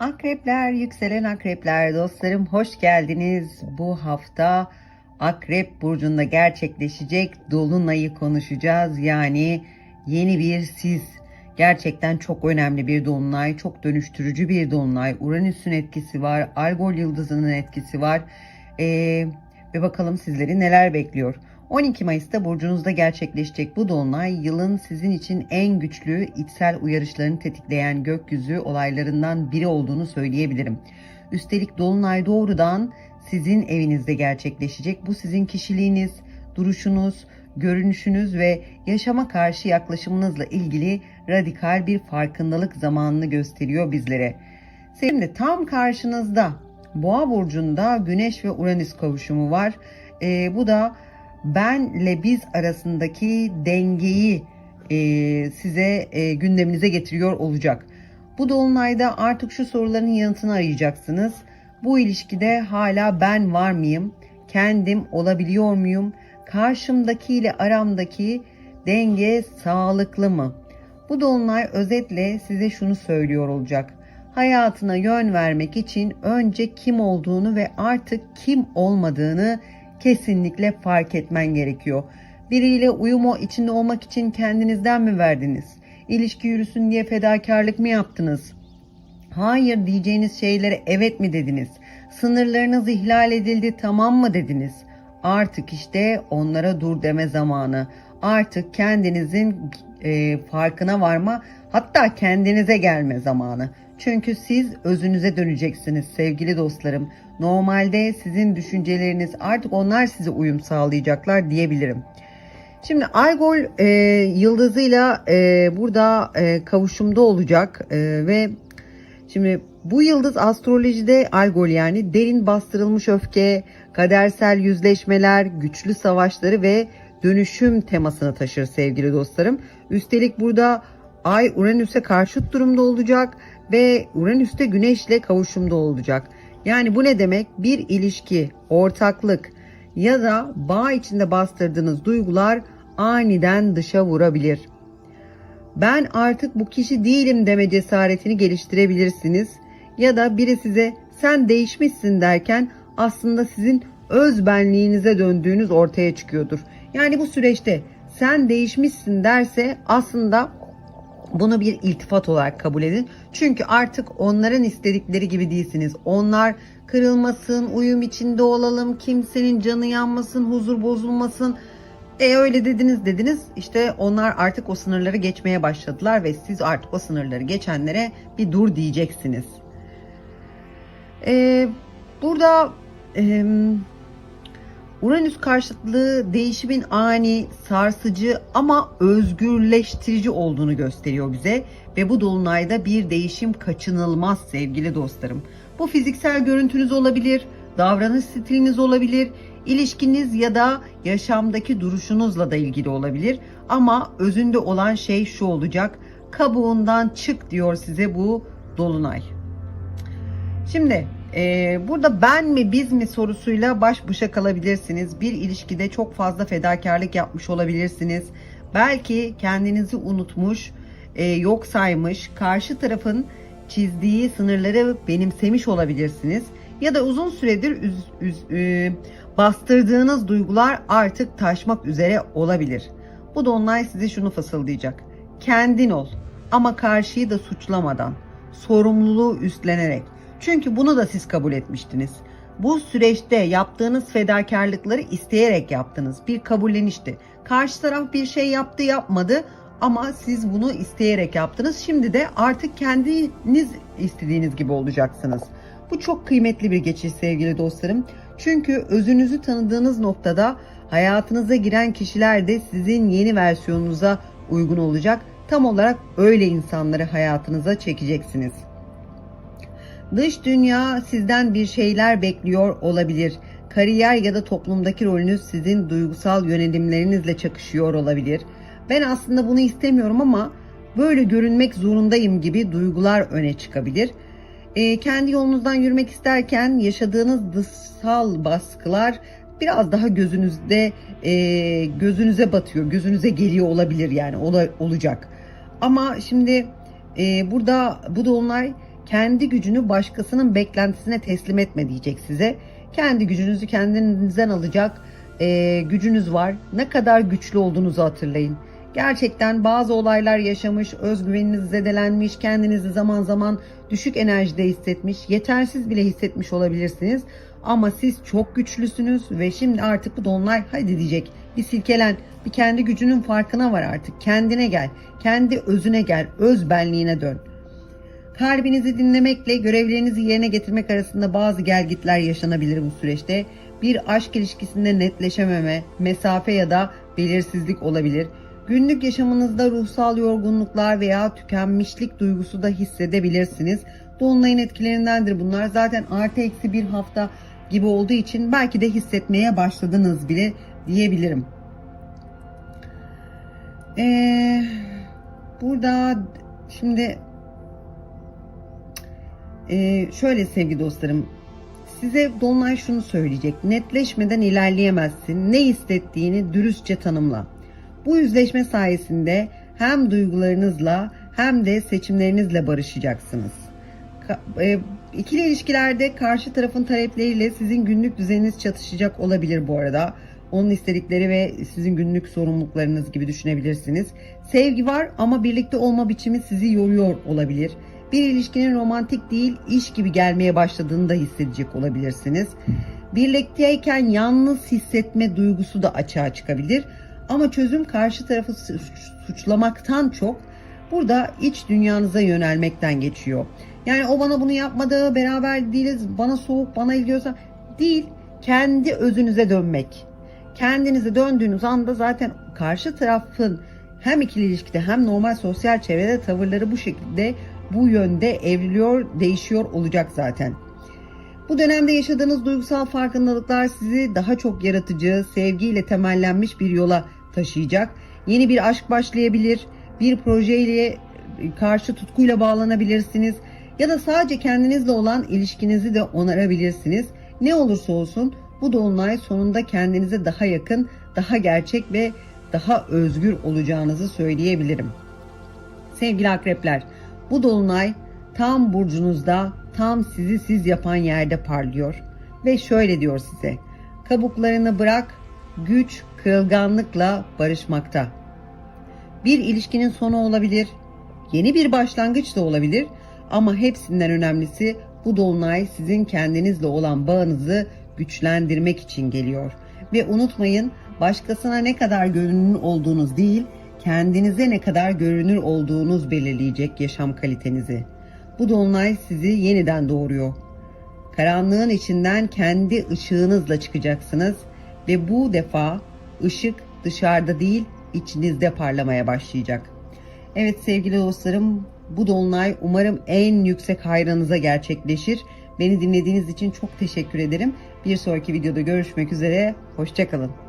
Akrepler, yükselen akrepler dostlarım hoş geldiniz. Bu hafta Akrep burcunda gerçekleşecek dolunayı konuşacağız. Yani yeni bir siz. Gerçekten çok önemli bir dolunay, çok dönüştürücü bir dolunay. Uranüs'ün etkisi var, Algol yıldızının etkisi var. Ee, ve bakalım sizleri neler bekliyor. 12 Mayıs'ta burcunuzda gerçekleşecek bu dolunay yılın sizin için en güçlü içsel uyarışlarını tetikleyen gökyüzü olaylarından biri olduğunu söyleyebilirim. Üstelik dolunay doğrudan sizin evinizde gerçekleşecek. Bu sizin kişiliğiniz, duruşunuz, görünüşünüz ve yaşama karşı yaklaşımınızla ilgili radikal bir farkındalık zamanını gösteriyor bizlere. Şimdi tam karşınızda Boğa burcunda Güneş ve Uranüs kavuşumu var. Ee, bu da benle biz arasındaki dengeyi e, size e, gündeminize getiriyor olacak. Bu dolunayda artık şu soruların yanıtını arayacaksınız. Bu ilişkide hala ben var mıyım? Kendim olabiliyor muyum? Karşımdakiyle aramdaki denge sağlıklı mı? Bu dolunay özetle size şunu söylüyor olacak. Hayatına yön vermek için önce kim olduğunu ve artık kim olmadığını kesinlikle fark etmen gerekiyor. Biriyle uyumu içinde olmak için kendinizden mi verdiniz? İlişki yürüsün diye fedakarlık mı yaptınız? Hayır diyeceğiniz şeylere evet mi dediniz? Sınırlarınız ihlal edildi tamam mı dediniz? Artık işte onlara dur deme zamanı. Artık kendinizin e, farkına varma hatta kendinize gelme zamanı. Çünkü siz özünüze döneceksiniz sevgili dostlarım. Normalde sizin düşünceleriniz artık onlar size uyum sağlayacaklar diyebilirim. Şimdi Algol e, yıldızıyla e, burada e, kavuşumda olacak e, ve şimdi bu yıldız astrolojide Algol yani derin bastırılmış öfke, kadersel yüzleşmeler, güçlü savaşları ve dönüşüm temasını taşır sevgili dostlarım. Üstelik burada Ay Uranüs'e karşıt durumda olacak ve Uranüs'te Güneş'le kavuşumda olacak. Yani bu ne demek? Bir ilişki, ortaklık ya da bağ içinde bastırdığınız duygular aniden dışa vurabilir. Ben artık bu kişi değilim deme cesaretini geliştirebilirsiniz. Ya da biri size sen değişmişsin derken aslında sizin öz benliğinize döndüğünüz ortaya çıkıyordur. Yani bu süreçte sen değişmişsin derse aslında bunu bir iltifat olarak kabul edin. Çünkü artık onların istedikleri gibi değilsiniz. Onlar kırılmasın, uyum içinde olalım, kimsenin canı yanmasın, huzur bozulmasın. E öyle dediniz dediniz. İşte onlar artık o sınırları geçmeye başladılar ve siz artık o sınırları geçenlere bir dur diyeceksiniz. Ee, burada e, Uranüs karşıtlığı değişimin ani, sarsıcı ama özgürleştirici olduğunu gösteriyor bize ve bu dolunayda bir değişim kaçınılmaz sevgili dostlarım. Bu fiziksel görüntünüz olabilir, davranış stiliniz olabilir, ilişkiniz ya da yaşamdaki duruşunuzla da ilgili olabilir ama özünde olan şey şu olacak. Kabuğundan çık diyor size bu dolunay. Şimdi ee, burada ben mi biz mi sorusuyla baş başa kalabilirsiniz. Bir ilişkide çok fazla fedakarlık yapmış olabilirsiniz. Belki kendinizi unutmuş, e, yok saymış, karşı tarafın çizdiği sınırları benimsemiş olabilirsiniz. Ya da uzun süredir üz, üz, e, bastırdığınız duygular artık taşmak üzere olabilir. Bu dolunay size şunu fısıldayacak. Kendin ol ama karşıyı da suçlamadan, sorumluluğu üstlenerek. Çünkü bunu da siz kabul etmiştiniz. Bu süreçte yaptığınız fedakarlıkları isteyerek yaptınız. Bir kabullenişti. Karşı taraf bir şey yaptı yapmadı ama siz bunu isteyerek yaptınız. Şimdi de artık kendiniz istediğiniz gibi olacaksınız. Bu çok kıymetli bir geçiş sevgili dostlarım. Çünkü özünüzü tanıdığınız noktada hayatınıza giren kişiler de sizin yeni versiyonunuza uygun olacak. Tam olarak öyle insanları hayatınıza çekeceksiniz. Dış dünya sizden bir şeyler bekliyor olabilir. Kariyer ya da toplumdaki rolünüz sizin duygusal yönelimlerinizle çakışıyor olabilir. Ben aslında bunu istemiyorum ama böyle görünmek zorundayım gibi duygular öne çıkabilir. E, kendi yolunuzdan yürümek isterken yaşadığınız dışsal baskılar biraz daha gözünüzde e, gözünüze batıyor, gözünüze geliyor olabilir yani ola, olacak. Ama şimdi e, burada bu dolunay kendi gücünü başkasının beklentisine teslim etme diyecek size. Kendi gücünüzü kendinizden alacak e, gücünüz var. Ne kadar güçlü olduğunuzu hatırlayın. Gerçekten bazı olaylar yaşamış, özgüveniniz zedelenmiş, kendinizi zaman zaman düşük enerjide hissetmiş, yetersiz bile hissetmiş olabilirsiniz. Ama siz çok güçlüsünüz ve şimdi artık bu dolunay hadi diyecek. Bir silkelen, bir kendi gücünün farkına var artık. Kendine gel, kendi özüne gel, öz benliğine dön. Kalbinizi dinlemekle görevlerinizi yerine getirmek arasında bazı gelgitler yaşanabilir bu süreçte. Bir aşk ilişkisinde netleşememe, mesafe ya da belirsizlik olabilir. Günlük yaşamınızda ruhsal yorgunluklar veya tükenmişlik duygusu da hissedebilirsiniz. Dolunayın etkilerindendir bunlar. Zaten artı eksi bir hafta gibi olduğu için belki de hissetmeye başladınız bile diyebilirim. Ee, burada şimdi ee, şöyle sevgili dostlarım, size Dolunay şunu söyleyecek. Netleşmeden ilerleyemezsin. Ne hissettiğini dürüstçe tanımla. Bu yüzleşme sayesinde hem duygularınızla hem de seçimlerinizle barışacaksınız. E, ikili ilişkilerde karşı tarafın talepleriyle sizin günlük düzeniniz çatışacak olabilir bu arada. Onun istedikleri ve sizin günlük sorumluluklarınız gibi düşünebilirsiniz. Sevgi var ama birlikte olma biçimi sizi yoruyor olabilir. Bir ilişkinin romantik değil, iş gibi gelmeye başladığını da hissedecek olabilirsiniz. Birlikteyken yalnız hissetme duygusu da açığa çıkabilir. Ama çözüm karşı tarafı suç- suçlamaktan çok burada iç dünyanıza yönelmekten geçiyor. Yani o bana bunu yapmadı, beraber değiliz, bana soğuk, bana ilgiyorsa değil, kendi özünüze dönmek. Kendinize döndüğünüz anda zaten karşı tarafın hem ikili ilişkide hem normal sosyal çevrede tavırları bu şekilde bu yönde evriliyor, değişiyor olacak zaten. Bu dönemde yaşadığınız duygusal farkındalıklar sizi daha çok yaratıcı, sevgiyle temellenmiş bir yola taşıyacak. Yeni bir aşk başlayabilir, bir projeyle karşı tutkuyla bağlanabilirsiniz ya da sadece kendinizle olan ilişkinizi de onarabilirsiniz. Ne olursa olsun bu dolunay sonunda kendinize daha yakın, daha gerçek ve daha özgür olacağınızı söyleyebilirim. Sevgili akrepler, bu dolunay tam burcunuzda, tam sizi siz yapan yerde parlıyor ve şöyle diyor size. Kabuklarını bırak, güç kırılganlıkla barışmakta. Bir ilişkinin sonu olabilir, yeni bir başlangıç da olabilir ama hepsinden önemlisi bu dolunay sizin kendinizle olan bağınızı güçlendirmek için geliyor. Ve unutmayın başkasına ne kadar görünür olduğunuz değil, kendinize ne kadar görünür olduğunuz belirleyecek yaşam kalitenizi. Bu dolunay sizi yeniden doğuruyor. Karanlığın içinden kendi ışığınızla çıkacaksınız ve bu defa ışık dışarıda değil içinizde parlamaya başlayacak. Evet sevgili dostlarım bu dolunay umarım en yüksek hayrınıza gerçekleşir. Beni dinlediğiniz için çok teşekkür ederim. Bir sonraki videoda görüşmek üzere. Hoşçakalın.